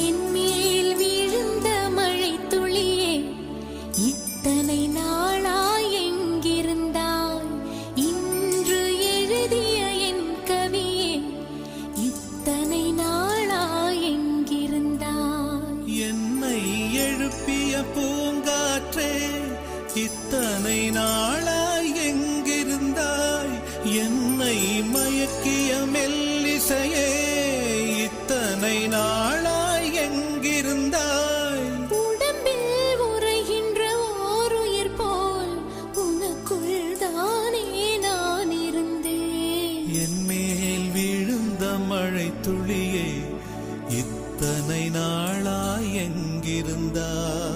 என் விழுந்த மழை துளியே இத்தனை நாளாய் எங்கிருந்தாய் இன்று எழுதிய என் கவியே இத்தனை நாளாய் எங்கிருந்தாய் என்னை எழுப்பிய பூங்காற்றே இத்தனை நாளாய் எங்கிருந்தாய்? என்னை மயக்கிய மெல்ல மழை துளியே இத்தனை நாளாய் எங்கிருந்தாய்?